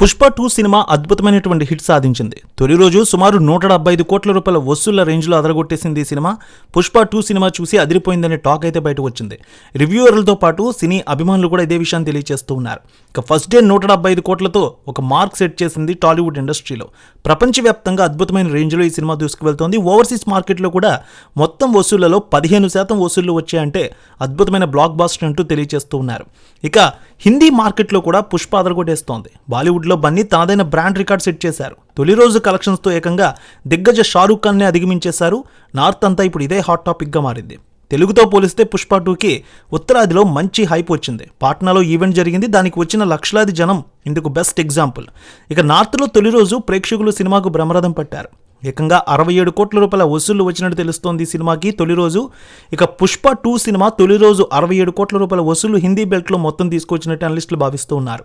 Pushpa two cinema అద్భుతమైనటువంటి hit సాధించింది. తొలి రోజు సుమారు నూట డెబ్బై ఐదు కోట్ల రూపాయల వసూళ్ళ రేంజ్లో అదరగొట్టేసింది ఈ సినిమా. పుష్ప టూ సినిమా చూసి అదిరిపోయిందనే టాక్ అయితే బయటకు వచ్చింది. రివ్యూవర్లతో పాటు సినీ అభిమానులు కూడా ఇదే విషయాన్ని తెలియజేస్తూ ఉన్నారు. ఇక ఫస్ట్ డే నూట డెబ్బై ఐదు కోట్లతో ఒక మార్క్ సెట్ చేసింది టాలీవుడ్ ఇండస్ట్రీలో. ప్రపంచవ్యాప్తంగా అద్భుతమైన రేంజ్లో ఈ సినిమా దూసుకువెళ్తోంది. ఓవర్సీస్ మార్కెట్లో కూడా మొత్తం వసూళ్ళలో పదిహేను శాతం వసూళ్ళు వచ్చాయంటే అద్భుతమైన బ్లాక్ బాస్టర్ అంటూ తెలియజేస్తూ ఉన్నారు. ఇక హిందీ మార్కెట్లో కూడా పుష్ప అదరగొట్టేస్తోంది. లో బన్నీ తనదైన బ్రాండ్ రికార్డ్ సెట్ చేశారు. తొలి రోజు కలెక్షన్స్తో ఏకంగా దిగ్గజ షారూఖ్ ఖాన్ని అధిగమించేశారు. నార్త్ అంతా ఇప్పుడు ఇదే హాట్ టాపిక్గా మారింది. తెలుగుతో పోలిస్తే పుష్ప టూకి ఉత్తరాదిలో మంచి హైప్ వచ్చింది. పాట్నాలో ఈవెంట్ జరిగింది. దానికి వచ్చిన లక్షలాది జనం ఇందుకు బెస్ట్ ఎగ్జాంపుల్. ఇక నార్త్లో తొలి రోజు ప్రేక్షకులు సినిమాకు బ్రహ్మరథం పట్టారు. ఏకంగా అరవై ఏడు కోట్ల రూపాయల వసూళ్ళు వచ్చినట్టు తెలుస్తోంది ఈ సినిమాకి తొలి రోజు. ఇక పుష్ప టూ సినిమా తొలి రోజు అరవై ఏడు కోట్ల రూపాయల వసూళ్ళు హిందీ బెల్ట్లో మొత్తం తీసుకొచ్చినట్టు అనలిస్టులు భావిస్తూ ఉన్నారు.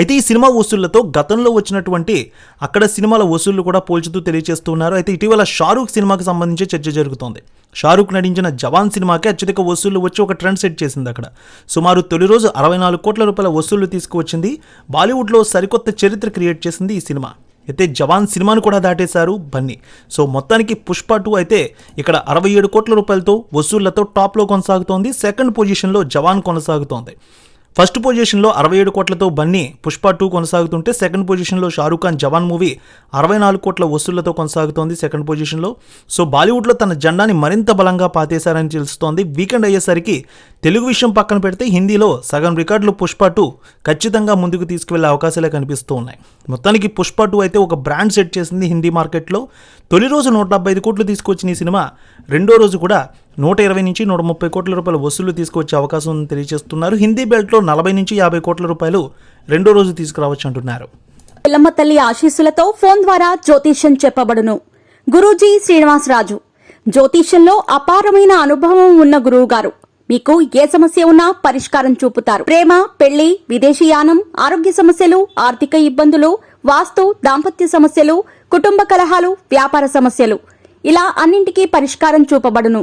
అయితే ఈ సినిమా వసూళ్ళతో గతంలో వచ్చినటువంటి అక్కడ సినిమాల వసూళ్ళు కూడా పోల్చుతూ తెలియజేస్తున్నారు. అయితే ఇటీవల షారూఖ్ సినిమాకి సంబంధించి చర్చ జరుగుతోంది. షారూఖ్ నటించిన జవాన్ సినిమాకి అత్యధిక వసూళ్ళు వచ్చి ఒక ట్రెండ్ సెట్ చేసింది అక్కడ. సుమారు తొలి రోజు అరవై నాలుగు కోట్ల రూపాయల వసూళ్ళు తీసుకువచ్చింది. బాలీవుడ్లో సరికొత్త చరిత్ర క్రియేట్ చేసింది ఈ సినిమా. అయితే జవాన్ సినిమాను కూడా దాటేశారు బన్నీ. సో మొత్తానికి పుష్ప టూ అయితే ఇక్కడ అరవై ఏడు కోట్ల రూపాయలతో వసూళ్ళతో టాప్లో కొనసాగుతోంది. సెకండ్ పొజిషన్లో జవాన్ కొనసాగుతోంది. ఫస్ట్ పొజిషన్లో అరవై ఏడు కోట్లతో బన్నీ పుష్ప టూ కొనసాగుతుంటే సెకండ్ పొజిషన్లో షారూఖ్ ఖాన్ జవాన్ మూవీ అరవై నాలుగు కోట్ల వసూళ్ళతో కొనసాగుతోంది సెకండ్ పొజిషన్లో. సో బాలీవుడ్లో తన జెండాని మరింత బలంగా పాతేశారని తెలుస్తోంది. వీకెండ్ అయ్యేసరికి తెలుగు విషయం పక్కన పెడితే హిందీలో సగం రికార్డులు పుష్ప టూ ఖచ్చితంగా ముందుకు తీసుకువెళ్ళే అవకాశాలే కనిపిస్తూ ఉన్నాయి మొత్తానికి పుష్ప టూ అయితే ఒక బ్రాండ్ సెట్ చేసింది హిందీ మార్కెట్లో. తొలి రోజు నూట డెబ్బై ఐదు కోట్లు తీసుకొచ్చిన ఈ సినిమా రెండో రోజు కూడా నూట ఇరవై నుంచి నూట ముప్పై కోట్ల రూపాయల వసూలు తీసుకొచ్చే అవకాశం ఉందని తెలియజేస్తున్నారు. హిందీ బెల్ట్లో నలభై నుంచి యాభై కోట్ల రూపాయలు రెండో రోజు తీసుకురావచ్చు అంటున్నారు. పిల్లమ్మ తల్లి ఆశీస్సులతో ఫోన్ ద్వారా జ్యోతిష్యం చెప్పబడును. గురూజీ శ్రీనివాసరాజు. జ్యోతిష్యంలో అపారమైన అనుభవం ఉన్న గురువు గారు మీకు ఏ సమస్య ఉన్నా పరిష్కారం చూపుతారు. ప్రేమ పెళ్ళి విదేశీయానం ఆరోగ్య సమస్యలు ఆర్థిక ఇబ్బందులు వాస్తు దాంపత్య సమస్యలు కుటుంబ కలహాలు వ్యాపార సమస్యలు. ఇలా అన్నింటికీ పరిష్కారం చూపబడును.